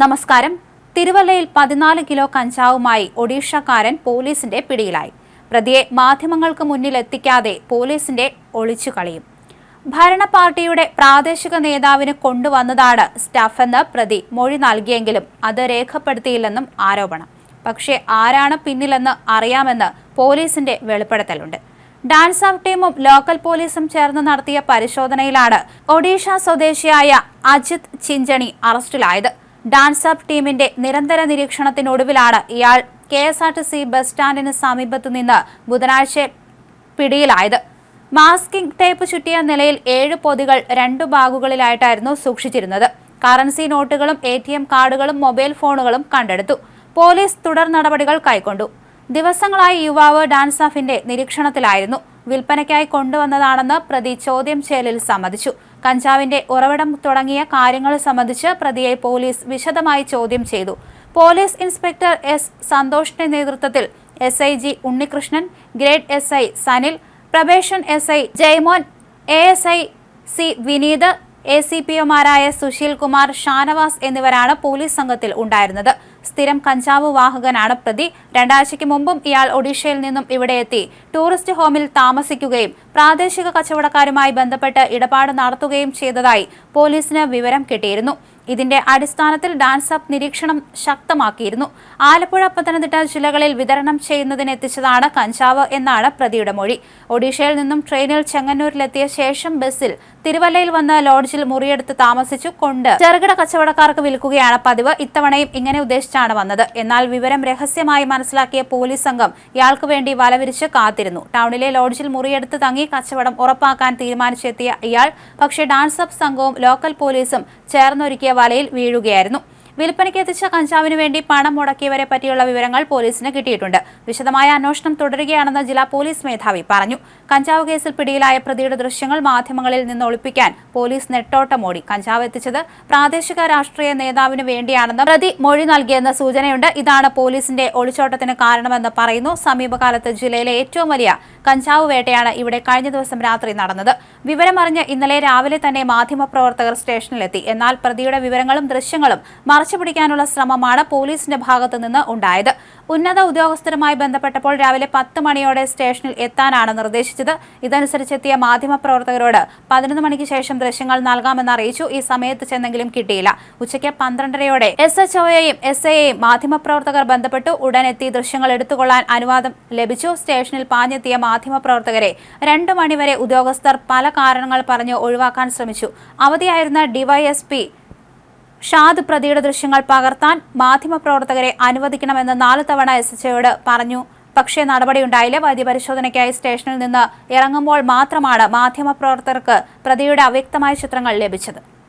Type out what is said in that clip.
നമസ്കാരം. തിരുവല്ലയിൽ പതിനാല് കിലോ കഞ്ചാവുമായി ഒഡീഷക്കാരൻ പോലീസിന്റെ പിടിയിലായി. പ്രതിയെ മാധ്യമങ്ങൾക്ക് മുന്നിൽ എത്തിക്കാതെ പോലീസിന്റെ ഒളിച്ചുകളിയും ഭരണ പാർട്ടിയുടെ പ്രാദേശിക നേതാവിന് കൊണ്ടുവന്നതാണ് സ്റ്റഫെന്ന് പ്രതി മൊഴി നൽകിയെങ്കിലും അത് രേഖപ്പെടുത്തിയില്ലെന്നും ആരോപണം. പക്ഷേ ആരാണ് പിന്നിലെന്ന് അറിയാമെന്ന് പോലീസിന്റെ വെളിപ്പെടുത്തലുണ്ട്. ഡാൻസ് ഓഫ് ടീമും ലോക്കൽ പോലീസും ചേർന്ന് നടത്തിയ പരിശോധനയിലാണ് ഒഡീഷ സ്വദേശിയായ അജിത് ചിഞ്ചണി അറസ്റ്റിലായത്. ഡാൻസ് അപ്പ് ടീമിന്റെ നിരന്തര നിരീക്ഷണത്തിനൊടുവിലാണ് ഇയാൾ K S R T C bus സ്റ്റാൻഡിന് സമീപത്തു നിന്ന് ബുധനാഴ്ച പിടിയിലായത്. മാസ്കിംഗ് ടേപ്പ് ചുറ്റിയ നിലയിൽ ഏഴ് പൊതികൾ രണ്ടു ബാഗുകളിലായിട്ടായിരുന്നു സൂക്ഷിച്ചിരുന്നത്. കറൻസി നോട്ടുകളും എ കാർഡുകളും മൊബൈൽ ഫോണുകളും കണ്ടെടുത്തു. പോലീസ് തുടർ നടപടികൾ കൈക്കൊണ്ടു. ദിവസങ്ങളായി യുവാവ് ഡാൻസ് നിരീക്ഷണത്തിലായിരുന്നു. വിൽപ്പനയ്ക്കായി കൊണ്ടുവന്നതാണെന്ന് പ്രതി ചോദ്യം ചെയ്യലിൽ സമ്മതിച്ചു. കഞ്ചാവിന്റെ ഉറവിടം തുടങ്ങിയ കാര്യങ്ങൾ സംബന്ധിച്ച് പ്രതിയെ പോലീസ് വിശദമായി ചോദ്യം ചെയ്തു. പോലീസ് ഇൻസ്പെക്ടർ എസ് സന്തോഷിന്റെ നേതൃത്വത്തിൽ S I G Unnikrishnan grade S I Sanil probation S I Jaimon A S I C Vineeth A C P ഒമാരായ Sushil Kumar Shanavas എന്നിവരാണ് പോലീസ് സംഘത്തിൽ ഉണ്ടായിരുന്നത്. സ്ഥിരം കഞ്ചാവ് വാഹകനാണ് പ്രതി. രണ്ടാഴ്ചയ്ക്ക് മുമ്പും ഇയാൾ ഒഡീഷയിൽ നിന്നും ഇവിടെ എത്തി. ടൂറിസ്റ്റ് ഹോമിൽ താമസിക്കുകയും പ്രാദേശിക കച്ചവടക്കാരുമായി ബന്ധപ്പെട്ട് ഇടപാട് നടത്തുകയും ചെയ്തതായി പോലീസിന് വിവരം കിട്ടിയിരുന്നു. ഇതിന്റെ അടിസ്ഥാനത്തിൽ ഡാൻസ് അപ്പ് നിരീക്ഷണം ശക്തമാക്കിയിരുന്നു. ആലപ്പുഴ പത്തനംതിട്ട ജില്ലകളിൽ വിതരണം ചെയ്യുന്നതിനെത്തിച്ചതാണ് കഞ്ചാവ് എന്നാണ് പ്രതിയുടെ മൊഴി. ഒഡീഷയിൽ നിന്നും ട്രെയിനിൽ ചെങ്ങന്നൂരിലെത്തിയ ശേഷം ബസ്സിൽ തിരുവല്ലയിൽ വന്ന് ലോഡ്ജിൽ മുറിയെടുത്ത് താമസിച്ചു കൊണ്ട് ചെറുകിട കച്ചവടക്കാർക്ക് വിൽക്കുകയാണ് പതിവ്. ഇത്തവണയും ഇങ്ങനെ ഉദ്ദേശിച്ചാണ് വന്നത്. എന്നാൽ വിവരം രഹസ്യമായി മനസ്സിലാക്കിയ പോലീസ് സംഘം ഇയാൾക്ക് വേണ്ടി വലവിരിച്ച് കാത്തിരുന്നു. ടൗണിലെ ലോഡ്ജിൽ മുറിയെടുത്ത് തങ്ങി കച്ചവടം ഉറപ്പാക്കാൻ തീരുമാനിച്ചെത്തിയ ഇയാൾ പക്ഷേ ഡാൻസ് അപ്പ് സംഘവും ലോക്കൽ പോലീസും ചേർന്നൊരുക്കിയ വലയിൽ വീഴുകയായിരുന്നു. വിൽപ്പനയ്ക്ക് എത്തിച്ച കഞ്ചാവിന് വേണ്ടി പണം മുടക്കിയവരെ പറ്റിയുള്ള വിവരങ്ങൾ പോലീസിന് കിട്ടിയിട്ടുണ്ട്. വിശദമായ അന്വേഷണം തുടരുകയാണെന്ന് ജില്ലാ പോലീസ് മേധാവി പറഞ്ഞു. കഞ്ചാവ് കേസിൽ പിടിയിലായ പ്രതിയുടെ ദൃശ്യങ്ങൾ മാധ്യമങ്ങളിൽ നിന്ന് ഒളിപ്പിക്കാൻ പോലീസ് നെട്ടോട്ടമോടി കഞ്ചാവ് എത്തിച്ചത് പ്രാദേശിക രാഷ്ട്രീയ നേതാവിന് വേണ്ടിയാണെന്ന് പ്രതി മൊഴി നൽകിയെന്ന സൂചനയുണ്ട്. ഇതാണ് പോലീസിന്റെ ഒളിച്ചോട്ടത്തിന് കാരണമെന്ന് പറയുന്നു. സമീപകാലത്ത് ജില്ലയിലെ ഏറ്റവും വലിയ കഞ്ചാവ് വേട്ടയാണ് ഇവിടെ കഴിഞ്ഞ ദിവസം രാത്രി നടന്നത്. വിവരമറിഞ്ഞ് ഇന്നലെ രാവിലെ തന്നെ മാധ്യമപ്രവർത്തകർ സ്റ്റേഷനിലെത്തി. എന്നാൽ പ്രതിയുടെ വിവരങ്ങളും ദൃശ്യങ്ങളും മറച്ചുപിടിക്കാനുള്ള ശ്രമമാണ് പോലീസിന്റെ ഭാഗത്തു നിന്ന് ഉണ്ടായത്. ഉന്നത ഉദ്യോഗസ്ഥരുമായി ബന്ധപ്പെട്ടപ്പോൾ രാവിലെ പത്ത് മണിയോടെ സ്റ്റേഷനിൽ എത്താനാണ് നിർദ്ദേശിച്ചത്. ഇതനുസരിച്ചെത്തിയ മാധ്യമപ്രവർത്തകരോട് പതിനൊന്ന് മണിക്ക് ശേഷം ദൃശ്യങ്ങൾ നൽകാമെന്ന് അറിയിച്ചു. ഈ സമയത്ത് ചെന്നെങ്കിലും കിട്ടിയില്ല. ഉച്ചയ്ക്ക് പന്ത്രണ്ടരയോടെ എസ് എച്ച് ഒയെയും എസ് ഐയെയും മാധ്യമപ്രവർത്തകർ ബന്ധപ്പെട്ടു. ഉടനെത്തി ദൃശ്യങ്ങൾ എടുത്തുകൊള്ളാൻ അനുവാദം ലഭിച്ചു. സ്റ്റേഷനിൽ പാഞ്ഞെത്തിയ മാധ്യമപ്രവർത്തകരെ രണ്ടു മണിവരെ ഉദ്യോഗസ്ഥർ പല കാരണങ്ങൾ പറഞ്ഞ് ഒഴിവാക്കാൻ ശ്രമിച്ചു. അവധിയായിരുന്ന ഡിവൈഎസ്പി ഷാദ് പ്രതിയുടെ ദൃശ്യങ്ങൾ പകർത്താൻ മാധ്യമപ്രവർത്തകരെ അനുവദിക്കണമെന്ന് നാല് തവണ എസ് എച്ച് പറഞ്ഞു. പക്ഷേ നടപടിയുണ്ടായില്ല. വൈദ്യപരിശോധനയ്ക്കായി സ്റ്റേഷനിൽ നിന്ന് ഇറങ്ങുമ്പോൾ മാത്രമാണ് മാധ്യമപ്രവർത്തകർക്ക് പ്രതിയുടെ അവ്യക്തമായ ചിത്രങ്ങൾ ലഭിച്ചത്.